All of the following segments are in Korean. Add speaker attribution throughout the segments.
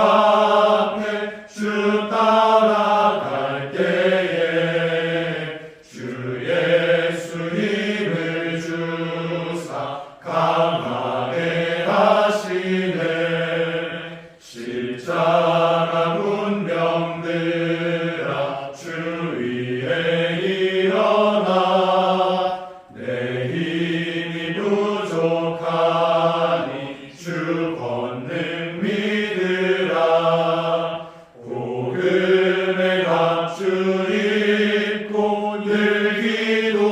Speaker 1: Oh. 값을 잃고 기도하면서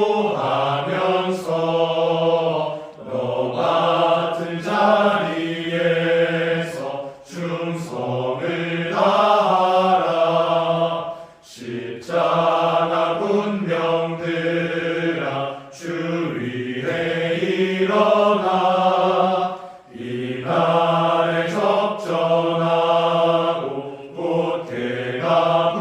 Speaker 1: 너 같은 자리에서 충성을 다하라. 십자가 군병들아 주위에 일어나. 이 날에 적전하고 꽃게가